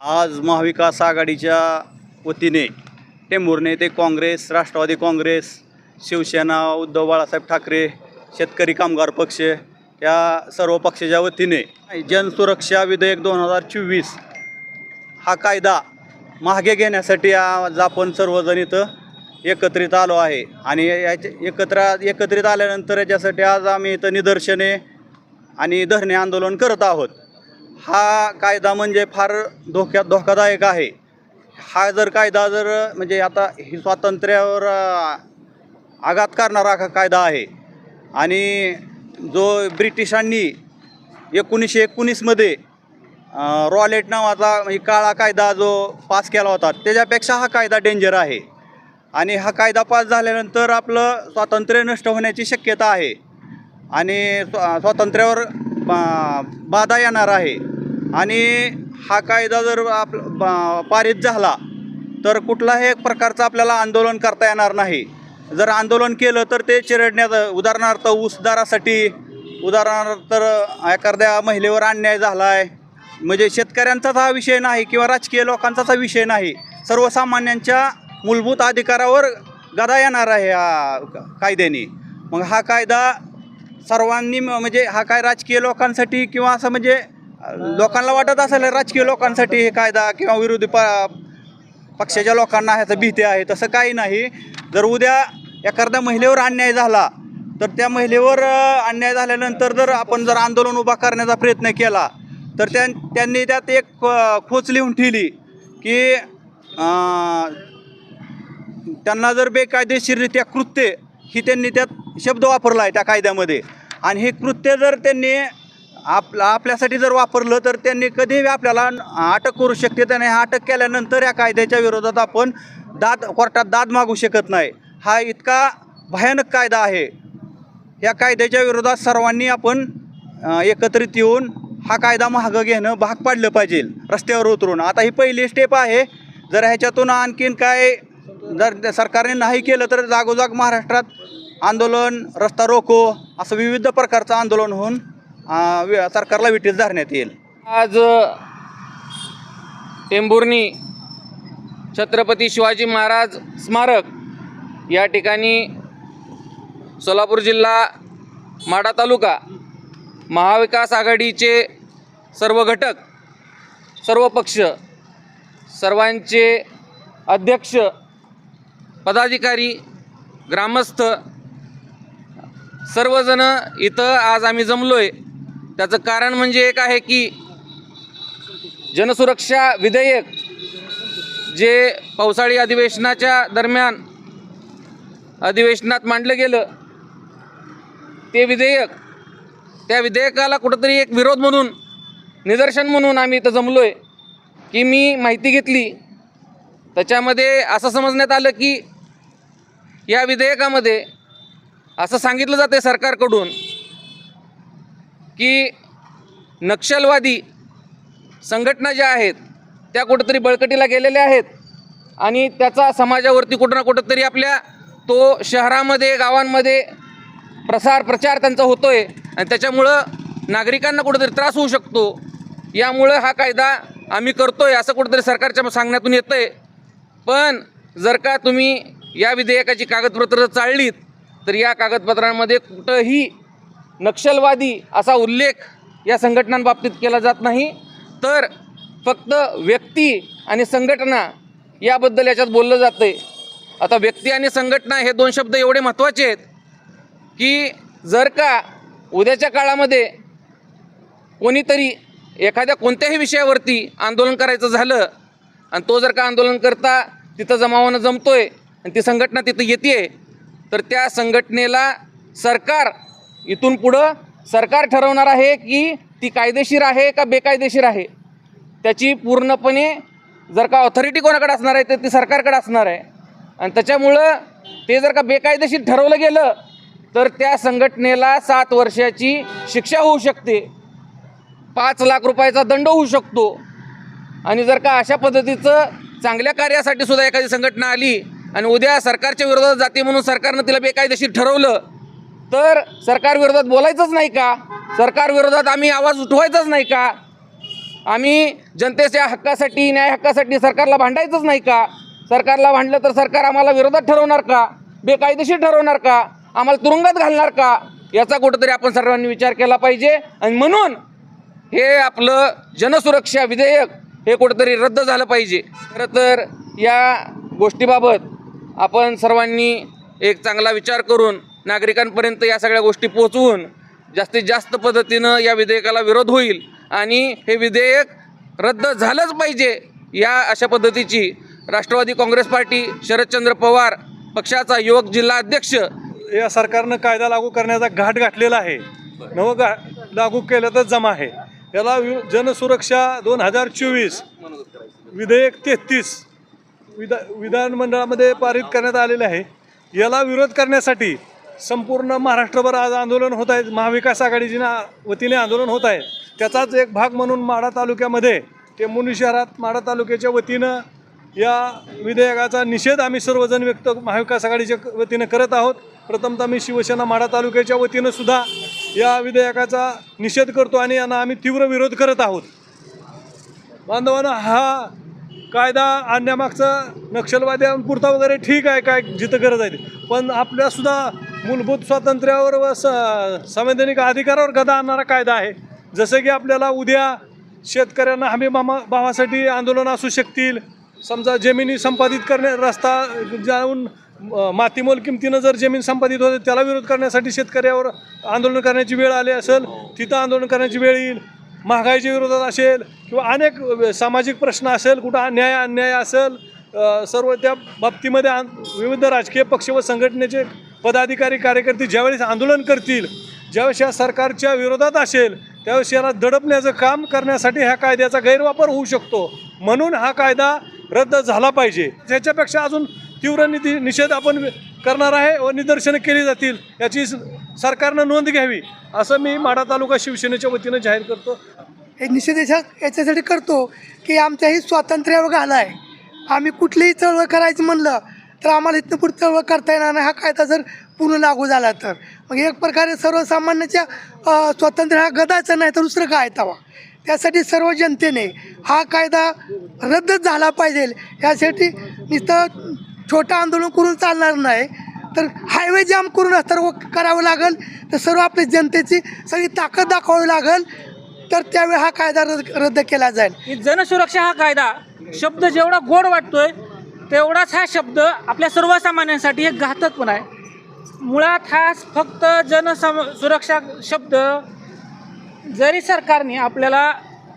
आज महाविकास आघाडीच्या वतीने टेंभुर्णे ते काँग्रेस राष्ट्रवादी काँग्रेस शिवसेना उद्धव बाळासाहेब ठाकरे शेतकरी कामगार पक्ष या सर्व पक्षाच्या वतीने जनसुरक्षा विधेयक दोन हजार चोवीस हा कायदा मागे घेण्यासाठी आज आपण सर्वजण इथं एकत्रित आलो आहे. आणि याच्या एकत्र एकत्रित आल्यानंतर याच्यासाठी आज आम्ही इथं निदर्शने आणि धरणे आंदोलन करत आहोत. हा कायदा म्हणजे फार धोक्यात धोकादायक आहे. हा जर कायदा जर म्हणजे आता ही स्वातंत्र्यावर आघात करणारा हा कायदा आहे. आणि जो ब्रिटिशांनी एकोणीसशे एकोणीसमध्ये रॉलेट नावाचा म्हणजे काळा कायदा जो पास केला होता त्याच्यापेक्षा हा कायदा डेंजर आहे. आणि हा कायदा पास झाल्यानंतर आपलं स्वातंत्र्य नष्ट होण्याची शक्यता आहे. आणि स्वा स्वातंत्र्यावर बा- बाधा येणार आहे. आणि हा कायदा जर आप बा- पारित झाला तर कुठलाही एक प्रकारचं आपल्याला आंदोलन करता येणार नाही. जर आंदोलन केलं तर ते चिरडण्यात उदाहरणार्थ ऊसदारासाठी उदाहरणार्थ एखाद्या महिलेवर अन्याय झाला आहे म्हणजे शेतकऱ्यांचाच हा विषय नाही किंवा राजकीय लोकांचाच हा विषय नाही. सर्वसामान्यांच्या मूलभूत अधिकारावर गदा येणार आहे हा कायद्याने. मग हा कायदा सर्वांनी म- म्हणजे हा काय राजकीय लोकांसाठी किंवा असं म्हणजे लोकांना वाटत असेल राजकीय लोकांसाठी हे कायदा किंवा विरोधी प पक्षाच्या लोकांना ह्याचं भीती आहे तसं काही नाही. जर उद्या एखाद्या महिलेवर अन्याय झाला तर त्या महिलेवर अन्याय झाल्यानंतर जर आपण जर आंदोलन उभा करण्याचा प्रयत्न केला तर त्या त्यांनी त्यात एक खोच लिहून ठेवली की त्यांना जर बेकायदेशीररित्या कृत्य ही त्यांनी त्यात शब्द वापरला आहे त्या कायद्यामध्ये. आणि हे कृत्य जर त्यांनी आपला आपल्यासाठी जर वापरलं तर त्यांनी कधीही आपल्याला अटक करू शकते त्याने अटक केल्यानंतर या कायद्याच्या विरोधात आपण दाद कोर्टात दाद मागू शकत नाही. हा इतका भयानक कायदा आहे. या कायद्याच्या विरोधात सर्वांनी आपण एकत्रित येऊन हा कायदा महाग घेणं भाग पाडलं पाहिजे रस्त्यावर उतरून. आता ही पहिली स्टेप आहे. जर ह्याच्यातून आणखीन काय जर सरकारने नाही केलं तर जागोजाग महाराष्ट्रात आंदोलन रस्ता रोको असं विविध प्रकारचं आंदोलन होऊन सरकारला विटीस धरण्यात येईल. आज टेंभुर्णी छत्रपती शिवाजी महाराज स्मारक या ठिकाणी सोलापूर जिल्हा माढा तालुका महाविकास आघाडीचे सर्व घटक सर्व पक्ष सर्वांचे अध्यक्ष पदाधिकारी ग्रामस्थ सर्वजण इथं आज आम्ही जमलो आहे त्याचं कारण म्हणजे एक आहे की जनसुरक्षा विधेयक जे पावसाळी अधिवेशनाच्या दरम्यान अधिवेशनात मांडलं गेलं ते विधेयक त्या विधेयकाला कुठंतरी एक विरोध म्हणून निदर्शन म्हणून आम्ही इथं जमलो आहे की मी माहिती घेतली. त्याच्यामध्ये असं समजण्यात आलं की या विधेयकामध्ये असं सांगितलं जाते सरकारकडून की नक्षलवादी संघटना ज्या आहेत त्या कुठंतरी बळकटीला गेलेल्या आहेत आणि त्याचा समाजावरती कुठं ना कुठंतरी आपल्या तो शहरामध्ये गावांमध्ये प्रसार प्रचार त्यांचा होतो आहे आणि त्याच्यामुळं नागरिकांना कुठंतरी त्रास होऊ शकतो. यामुळं हा कायदा आम्ही करतो आहे असं कुठंतरी सरकारच्या सांगण्यातून येतं आहे पण जर का तुम्ही या विधेयकाची कागदपत्रं चाळलीत तर या कागदपत्रांमध्ये कुठंही नक्षलवादी असा उल्लेख या संघटनांबाबतीत केला जात नाही. तर फक्त व्यक्ती आणि संघटना याबद्दल याच्यात बोललं जातं आहे आता व्यक्ती आणि संघटना हे दोन शब्द एवढे महत्त्वाचे आहेत की जर का उद्याच्या काळामध्ये कोणीतरी एखाद्या कोणत्याही विषयावरती आंदोलन करायचं झालं आणि तो जर का आंदोलन करता तिथं जमावानं जमतोय आणि ती संघटना तिथं येते तर त्या संघटनेला सरकार इथून पुढं सरकार ठरवणार आहे की ती कायदेशीर आहे का बेकायदेशीर आहे? त्याची पूर्णपणे जर का ऑथॉरिटी कोणाकडे असणार आहे तर ती सरकारकडे असणार आहे. आणि त्याच्यामुळं ते जर का बेकायदेशीर ठरवलं गेलं तर त्या संघटनेला सात वर्षाची शिक्षा होऊ शकते. पाच लाख रुपयाचा दंड होऊ शकतो. आणि जर का अशा पद्धतीचं चांगल्या कार्यासाठी सुद्धा एखादी संघटना आली आणि उद्या सरकारच्या विरोधात जाते म्हणून सरकारनं तिला बेकायदेशीर ठरवलं तर सरकार विरोधात बोलायचंच नाही का? सरकार विरोधात आम्ही आवाज उठवायचाच नाही का? आम्ही जनतेच्या हक्कासाठी न्याय हक्कासाठी सरकारला भांडायचंच नाही का? सरकारला भांडलं तर सरकार आम्हाला विरोधात ठरवणार का? बेकायदेशीर ठरवणार का? आम्हाला तुरुंगात घालणार का? याचा कुठंतरी आपण सर्वांनी विचार केला पाहिजे. आणि म्हणून हे आपलं जनसुरक्षा विधेयक हे कुठंतरी रद्द झालं पाहिजे. खरं तर या गोष्टीबाबत आपण सर्वांनी एक चांगला विचार करून नागरिकांपर्यंत या सगळ्या गोष्टी पोचवून जास्तीत जास्त पद्धतीनं या विधेयकाला विरोध होईल आणि हे विधेयक रद्द झालंच पाहिजे या अशा पद्धतीची राष्ट्रवादी काँग्रेस पार्टी शरदचंद्र पवार पक्षाचा युवक जिल्हा अध्यक्ष या सरकारनं कायदा लागू करण्याचा घाट घातलेला आहे. नवं गा लागू केलं तर जमा आहे. याला वि- जनसुरक्षा दोन हजार चोवीस विधेयक तेहतीस विधा विधानमंडळामध्ये पारित करण्यात आलेले आहे. याला विरोध करण्यासाठी संपूर्ण महाराष्ट्रभर आज आंदोलन होत आहेत महाविकास आघाडीच्या वतीने आंदोलन होत आहे. त्याचाच एक भाग म्हणून माढा तालुक्यामध्ये ते टेंबुर्णी शहरात माढा तालुक्याच्या वतीनं या विधेयकाचा निषेध आम्ही सर्वजण व्यक्त महाविकास आघाडीच्या वतीनं करत आहोत. प्रथमतः मी शिवसेना माढा तालुक्याच्या वतीनं सुद्धा या विधेयकाचा निषेध करतो आणि यांना आम्ही तीव्र विरोध करत आहोत. बांधवांना हा कायदा आणण्यामागचं नक्षलवाद्यांपुरता वगैरे ठीक आहे काय जिथं गरज आहे पण आपल्यासुद्धा मूलभूत स्वातंत्र्यावर व स संवैधानिक अधिकारावर गदा आणणारा कायदा आहे. जसं की आपल्याला उद्या शेतकऱ्यांना हमी मामा भावासाठी आंदोलन असू शकतील. समजा जमिनी संपादित करणे रस्ता जाऊन मातीमोल किमतीनं जर जमीन संपादित होते त्याला विरोध करण्यासाठी शेतकऱ्यावर आंदोलन करण्याची वेळ आली असेल तिथं आंदोलन करण्याची वेळ येईल. महागाईच्या विरोधात असेल किंवा अनेक सामाजिक प्रश्न असेल कुठं अन्याय अन्याय असेल सर्व त्या बाबतीमध्ये आन- विविध राजकीय पक्ष व संघटनेचे पदाधिकारी कार्यकर्ते ज्यावेळेस आंदोलन करतील ज्यावेळेस या सरकारच्या विरोधात असेल त्यावेळेस याला दडपण्याचं काम करण्यासाठी ह्या कायद्याचा गैरवापर होऊ शकतो. म्हणून हा कायदा रद्द झाला पाहिजे. त्याच्यापेक्षा अजून तीव्र निधी निषेध आपण करणार आहे व निदर्शनं केली जातील याची सरकारनं नोंद घ्यावी असं मी माढा तालुका शिवसेनेच्या वतीनं जाहीर करतो. हे निषेध याच्यासाठी करतो की आमच्याही स्वातंत्र्यावर घाला आहे. आम्ही कुठलीही चळवळ करायचं म्हणलं तर आम्हाला इथनं पुढे करता येणार नाही. हा कायदा जर पूर्ण लागू झाला तर. मग एक प्रकारे सर्वसामान्याच्या स्वातंत्र्य हा गदाचा नाही तर दुसरं काय तवा? त्यासाठी सर्व जनतेने हा कायदा रद्द झाला पाहिजे. यासाठी नुसतं छोटं आंदोलन करून चालणार नाही. तर हायवे जाम करून सर्व करावं लागेल. तर सर्व आपल्या जनतेची सगळी ताकद दाखवावी लागेल. तर त्यावेळी हा कायदा रद्द रद्द केला जाईल. जनसुरक्षा हा कायदा शब्द जेवढा गोड वाटतोय तेवढाच हा शब्द आपल्या सर्वसामान्यांसाठी एक घातक पण आहे. मुळात हा फक्त जनसम सुरक्षा शब्द जरी सरकारने आपल्याला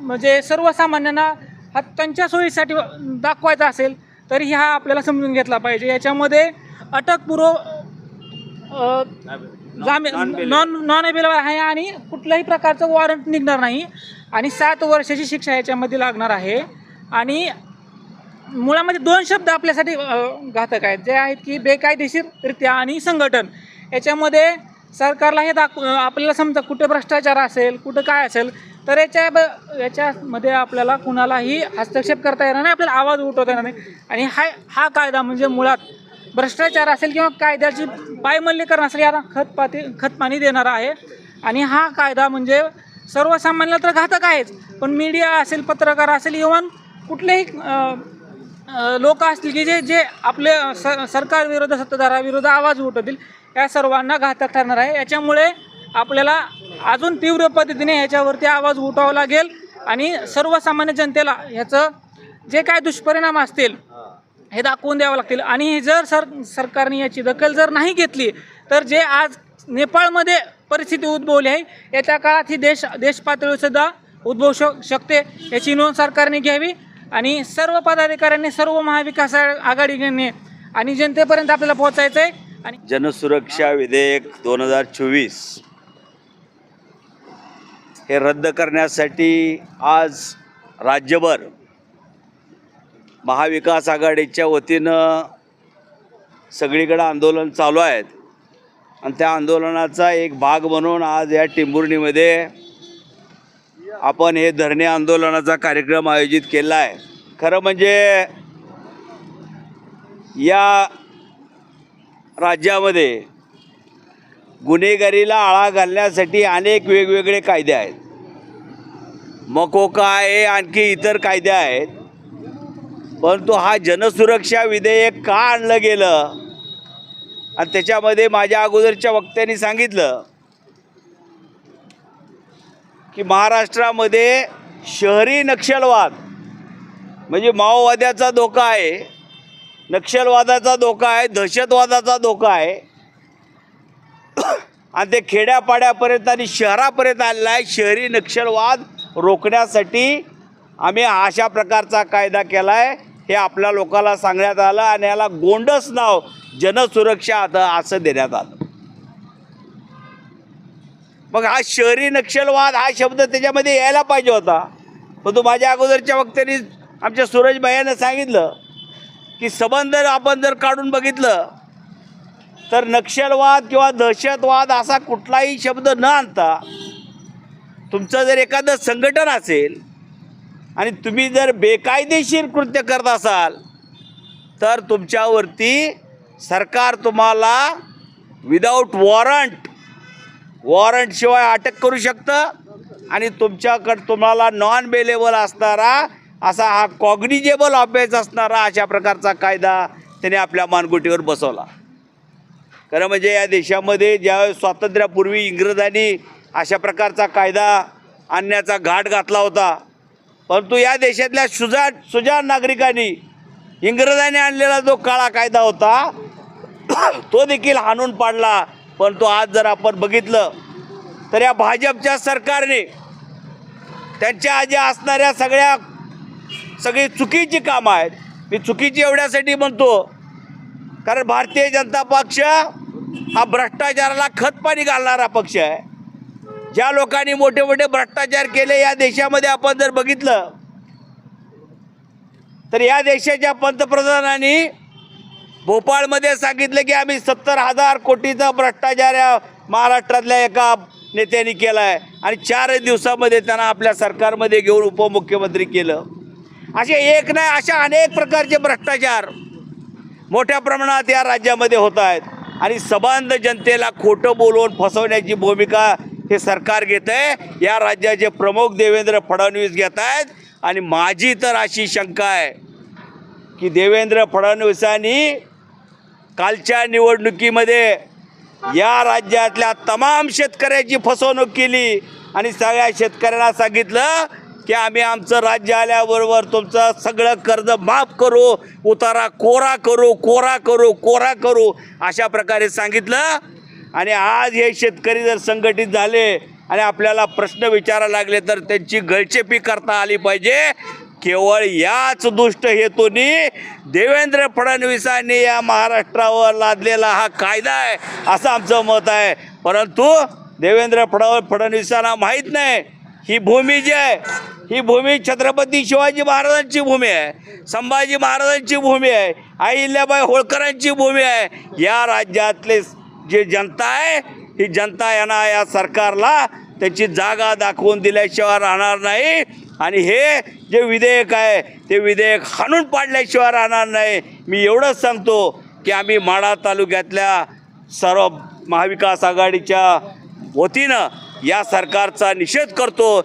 म्हणजे सर्वसामान्यांना हा त्यांच्या सोयीसाठी दाखवायचा असेल तरी हा आपल्याला समजून घेतला पाहिजे. याच्यामध्ये अटकपूर्व जामीन नॉन नॉन अवेलेबल आहे आणि कुठल्याही प्रकारचं वॉरंट निघणार नाही. आणि सात वर्षाची शिक्षा याच्यामध्ये लागणार आहे. आणि मुळामध्ये दोन शब्द आपल्यासाठी घातक आहेत. जे आहेत की बेकायदेशीररित्या आणि संघटन. याच्यामध्ये सरकारला हे दाख आपल्याला समजा कुठे भ्रष्टाचार असेल कुठं काय असेल तर याच्या ब याच्यामध्ये आपल्याला कुणालाही हस्तक्षेप करता येणार नाही आपल्याला आवाज उठवता येणार नाही. आणि हा हा कायदा म्हणजे मुळात भ्रष्टाचार असेल किंवा कायद्याची पायमल्लीकरण असेल याला खतपाती खतपाणी देणारा आहे. आणि हा कायदा म्हणजे सर्वसामान्याला तर घातक आहेच. पण मीडिया असेल पत्रकार असेल इव्हन कुठलेही लोक असतील की जे जे आपले स सरकारविरोध सत्ताधाराविरोध आवाज उठवतील या सर्वांना घातक ठरणार आहे. याच्यामुळे आपल्याला अजून तीव्र पद्धतीने ह्याच्यावरती आवाज उठवावा लागेल आणि सर्वसामान्य जनतेला ह्याचं जे काय दुष्परिणाम असतील हे दाखवून द्यावं लागतील. आणि हे जर सर सरकारने याची दखल जर नाही घेतली तर जे आज नेपाळमध्ये परिस्थिती उद्भवली आहे येत्या काळात ही देश देश पातळीवरसुद्धा उद्भवू शक शकते. याची नोंद सरकारने घ्यावी. आणि सर्व पदाधिकाऱ्यांनी सर्व महाविकास आघाडी घेणे आणि जनतेपर्यंत आपल्याला पोहोचायचं आहे आणि जनसुरक्षा विधेयक दोन हजार चोवीस हे रद्द करण्यासाठी आज राज्यभर महाविकास आघाडीच्या वतीनं सगळीकडं आंदोलन चालू आहेत. आणि त्या आंदोलनाचा एक भाग म्हणून आज या टिंबुर्णीमध्ये आपण हे धरणे आंदोलनाचा कार्यक्रम आयोजित केला आहे. खरं म्हणजे या राज्यामध्ये गुन्हेगारीला आळा घालण्यासाठी अनेक वेगवेगळे कायदे आहेत. मकोका आहे आणखी इतर कायदे आहेत. परंतु हा जनसुरक्षा विधेयक का आणलं गेलं? आणि त्याच्यामध्ये माझ्या अगोदरच्या वक्त्यांनी सांगितलं की महाराष्ट्रामध्ये शहरी नक्षलवाद म्हणजे माओवाद्याचा धोका आहे नक्षलवादाचा धोका आहे दहशतवादाचा धोका आहे आणि ते खेड्यापाड्यापर्यंत आणि शहरापर्यंत आलेलं आहे. शहरी नक्षलवाद रोखण्यासाठी आम्ही अशा प्रकारचा कायदा केला आहे हे आपल्या लोकांना सांगण्यात आलं आणि याला गोंडस नाव जनसुरक्षा आता असं देण्यात आलं. मग हा शहरी नक्षलवाद हा शब्द त्याच्यामध्ये यायला पाहिजे होता. पण तो माझ्या अगोदरच्या वक्त्यांनी आमच्या सूरज भैयानं सांगितलं की संबंध आपण जर काढून बघितलं तर नक्षलवाद किंवा दहशतवाद असा कुठलाही शब्द न आणता तुमचं जर एखादं संघटन असेल आणि तुम्ही जर बेकायदेशीर कृत्य करत असाल तर तुमच्यावरती सरकार तुम्हाला विदाऊट वॉरंट वॉरंटशिवाय अटक करू शकतं. आणि तुमच्याकडं तुम्हाला नॉन बेलेबल असणारा असा हा कॉग्निजेबल ऑफेन्स असणारा अशा प्रकारचा कायदा त्याने आपल्या मानगुटीवर बसवला. खरं म्हणजे या देशामध्ये ज्यावेळेस स्वातंत्र्यापूर्वी इंग्रजांनी अशा प्रकारचा कायदा आणण्याचा घाट घातला होता परंतु या देशातल्या सुजाण सुजाण नागरिकांनी इंग्रजांनी आणलेला जो काळा कायदा होता तो देखील हाणून पाडला. पण तो आज जर आपण बघितलं तर या भाजपच्या सरकारने त्यांच्या आजी असणाऱ्या सगळ्या सगळी चुकीची कामं आहेत. मी चुकीची एवढ्यासाठी म्हणतो कारण भारतीय जनता पक्ष हा भ्रष्टाचाराला खतपाणी घालणारा पक्ष आहे. ज्या लोकांनी मोठे मोठे भ्रष्टाचार केले या देशामध्ये आपण जर बघितलं तर या देशाच्या पंतप्रधानांनी भोपाळमध्ये सांगितलं की आम्ही सत्तर हजार कोटीचा भ्रष्टाचार या महाराष्ट्रातल्या एका नेत्यांनी केला आहे आणि चार दिवसामध्ये त्यांना आपल्या सरकारमध्ये घेऊन उपमुख्यमंत्री केलं. असे एक नाही अशा अनेक प्रकारचे भ्रष्टाचार मोठ्या प्रमाणात या राज्यामध्ये होत आहेत. आणि सबंध जनतेला खोटं बोलवून फसवण्याची भूमिका हे सरकार घेत आहे या राज्याचे प्रमुख देवेंद्र फडणवीस घेत आहेत. आणि माझी तर अशी शंका आहे की देवेंद्र फडणवीसांनी कालच्या निवडणुकीमध्ये या राज्यातल्या तमाम शेतकऱ्याची फसवणूक केली आणि सगळ्या शेतकऱ्यांना सांगितलं की आम्ही आमचं राज्य आल्याबरोबर तुमचं सगळं कर्ज माफ करू उतारा कोरा करू कोरा करू कोरा करू अशा प्रकारे सांगितलं. आणि आज हे शेतकरी जर संघटित झाले आणि आपल्याला प्रश्न विचारायला लागले तर त्यांची गळचेपी करता आली पाहिजे. केवळ याच दुष्ट हेतूनी देवेंद्र फडणवीसांनी या महाराष्ट्रावर लादलेला हा कायदा आहे असं आमचं मत आहे. परंतु देवेंद्र फड फडणवीसांना माहीत नाही. ही भूमी जी आहे ही भूमी छत्रपती शिवाजी महाराजांची भूमी आहे संभाजी महाराजांची भूमी आहे अहिल्याबाई होळकरांची भूमी आहे. या राज्यातले जे जनता आहे ही जनता यांना या सरकारला त्याची जागा दाखवून दिल्याशिवाय राहणार नाही. आणि हे जे विधेयक आहे ते विधेयक हाणून पाडल्याशिवाय राहणार नाही. मी एवढंच सांगतो की आम्ही माढा तालुक्यातल्या सर्व महाविकास आघाडीच्या वतीनं या सरकारचा निषेध करतो.